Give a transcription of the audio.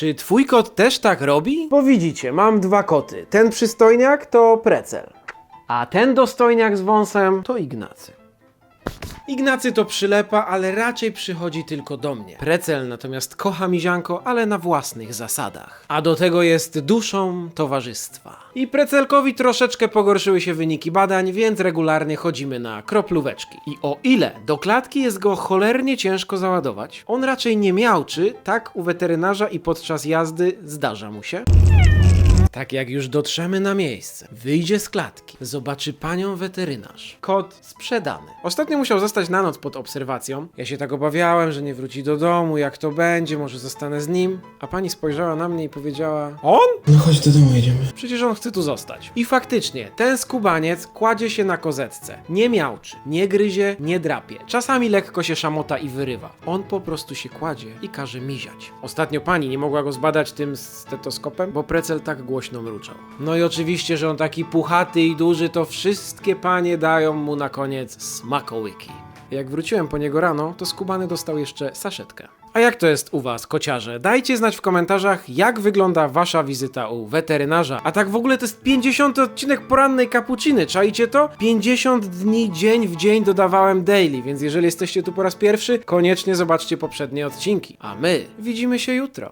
Czy twój kot też tak robi? Bo widzicie, mam dwa koty. Ten przystojniak to Precel. A ten dostojniak z wąsem to Ignacy. Ignacy to przylepa, ale raczej przychodzi tylko do mnie. Precel natomiast kocha mizianko, ale na własnych zasadach. A do tego jest duszą towarzystwa. I Precelkowi troszeczkę pogorszyły się wyniki badań, więc regularnie chodzimy na kroplóweczki. I o ile do klatki jest go cholernie ciężko załadować, on raczej nie miałczy, tak u weterynarza i podczas jazdy zdarza mu się. Tak jak już dotrzemy na miejsce, wyjdzie z klatki, zobaczy panią weterynarz. Kot sprzedany. Ostatnio musiał zostać na noc pod obserwacją. Ja się tak obawiałem, że nie wróci do domu, jak to będzie, może zostanę z nim. A pani spojrzała na mnie i powiedziała: On? No chodź do domu, jedziemy. Przecież on chce tu zostać. I faktycznie, ten skubaniec kładzie się na kozetce. Nie miałczy, nie gryzie, nie drapie. Czasami lekko się szamota i wyrywa. On po prostu się kładzie i każe miziać. Ostatnio pani nie mogła go zbadać tym stetoskopem, bo precel tak głośno mruczał. No i oczywiście, że on taki puchaty i duży, to wszystkie panie dają mu na koniec smakołyki. Jak wróciłem po niego rano, to skubany dostał jeszcze saszetkę. A jak to jest u was, kociarze? Dajcie znać w komentarzach, jak wygląda wasza wizyta u weterynarza. A tak w ogóle to jest 50 odcinek porannej kapuciny, czaicie to? 50 dni dzień w dzień dodawałem daily, więc jeżeli jesteście tu po raz pierwszy, koniecznie zobaczcie poprzednie odcinki. A my widzimy się jutro.